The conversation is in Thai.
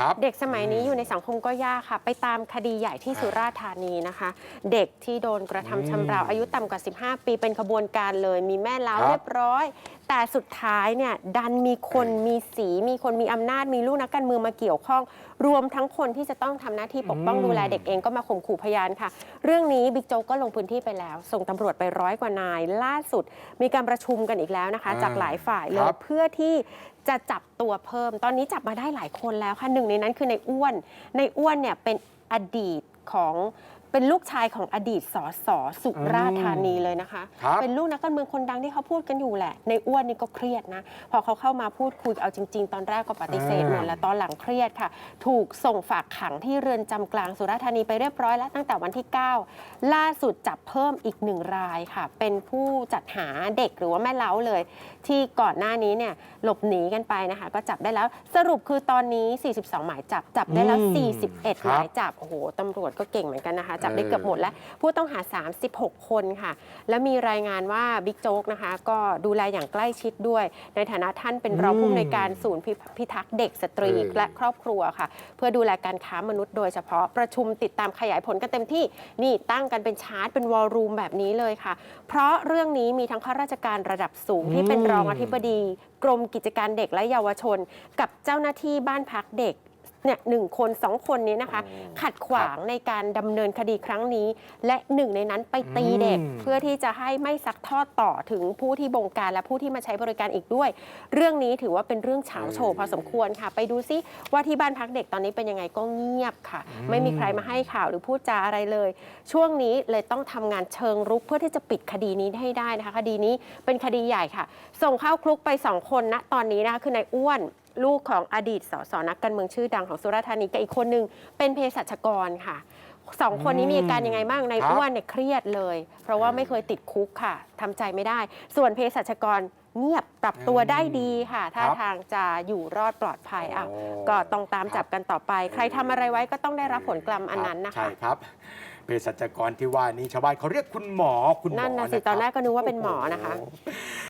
ครับ เด็กสมัยนี้อยู่ในสังคมก็ยากค่ะ ไปตามคดีใหญ่ที่สุราษฎร์ธานีนะคะ เด็กที่โดนกระทำชำเราอายุต่ำกว่า 15 ปีเป็นขบวนการเลย มีแม่เล้าครับ เรียบร้อย แต่สุดท้ายเนี่ยดันมีคนมีสี มีคนมีอำนาจมีลูกนักการเมืองมาเกี่ยวข้อง รวมทั้งคนที่จะต้องทำหน้าที่ปกป้องอืมดูแลเด็กเองก็มาข่มขู่พยานค่ะ เรื่องนี้บิ๊กโจ๊กก็ลงพื้นที่ไปแล้ว ส่งตำรวจไปร้อยกว่านาย ล่าสุด มีการประชุมกันอีกแล้วนะคะ อ่าจากหลายฝ่ายเลคยรับ เพื่อที่จะจับตัวเพิ่ม ตอนนี้จับมาได้หลายคนแล้วค่ะหนึ่งในนั้นคือในอ้วน ในอ้วนเนี่ยเป็นอดีตของ เป็นลูกชายของอดีตสสสุราษฎร์ธานีเลยนะคะ ครับ เป็นลูกนักการเมืองคนดังที่เขาพูดกันอยู่แหละ ในอ้วนนี่ก็เครียดนะ พอเขาเข้ามาพูดคุยเอาจริง ๆ ตอนแรกก็ปฏิเสธหมดแล้วตอนหลังเครียดค่ะ ถูกส่งฝากขังที่เรือนจำกลางสุราษฎร์ธานีไปเรียบร้อยแล้วตั้งแต่วันที่ 9 ล่าสุดจับเพิ่มอีกหนึ่งรายค่ะ เป็นผู้จัดหาเด็กหรือว่าแม่เล้าเลย ที่ก่อนหน้านี้เนี่ยหลบหนีกันไปนะคะ ก็จับได้แล้วสรุปคือตอนนี้ 42 หมายจับจับได้แล้ว อืม41 คหรับ มายจับโอ้โหตำรวจก็เก่งเหมือนกันนะคะจับได้เออเกือบหมดแล้ว ผู้ต้องหา 36 คนค่ะ แล้วมีรายงานว่าบิ๊กโจ๊กนะคะ ก็ดูแลอย่างใกล้ชิดด้วย ในฐานะท่านเป็นรองอืมผู้อำนวยการศูนย์พิพิทักษ์เด็กสตรีเออและครอบครัวค่ะ เพื่อดูแลการค้ามนุษย์โดยเฉพาะประชุมติดตามขยายผลกันเต็มที่นี่ตั้งกันเป็นชาร์ตเป็นวอลลุ่มแบบนี้เลยค่ะ เพราะเรื่องนี้มีทั้งข้าราชการระดับสูงที่เป็นรองอธิบดี กรมกิจการเด็กและเยาวชน กับเจ้าหน้าที่บ้านพักเด็ก เนี่ยหนึ่งคนสองคนนี้นะคะ ขัดขวางในการดำเนินคดีครั้งนี้ และหนึ่งในนั้นไปตีเด็ก อืม เพื่อที่จะให้ไม่ซักทอดต่อถึงผู้ที่บงการและผู้ที่มาใช้บริการอีกด้วย เรื่องนี้ถือว่าเป็นเรื่องเฉาโชว์พอสมควรค่ะ ไปดูซิว่าที่บ้านพักเด็กตอนนี้เป็นยังไงก็เงียบค่ะ ไม่มีใครมาให้ข่าวหรือพูดจาอะไรเลย ช่วงนี้เลยต้องทำงานเชิงรุกเพื่อที่จะปิดคดีนี้ให้ได้นะคะ คดีนี้เป็นคดีใหญ่ค่ะ ส่งเข้าคุกไปสองคนณตอนนี้นะคะคือนายอ้วน ลูกของอดีตสสนักการเมืองชื่อดังของสุราษฎร์ธานีกับอีกคนหนึ่งเป็นเภสัชกรค่ะสองคนนี้มีอาการยังไงบ้างนายครับอ้วนเนี่ยเครียดเลย เพราะว่าไม่เคยติดคุกค่ะทำใจไม่ได้ ส่วนเภสัชกรเงียบปรับตัวได้ดีค่ะท่าทางจะอยู่รอดปลอดภัยอะโอ้ก็ต้องตามจับกันต่อไป ใครทำอะไรไว้ก็ต้องได้รับผลกรรมอันนั้นนะใช่คะครับเภสัชกรที่ว่านี้ชาวบ้านเขาเรียกคุณหมอคุณหมอนั่นน่ะสิครับตอนแรกก็นึกว่าเป็นหมอนะคะโโ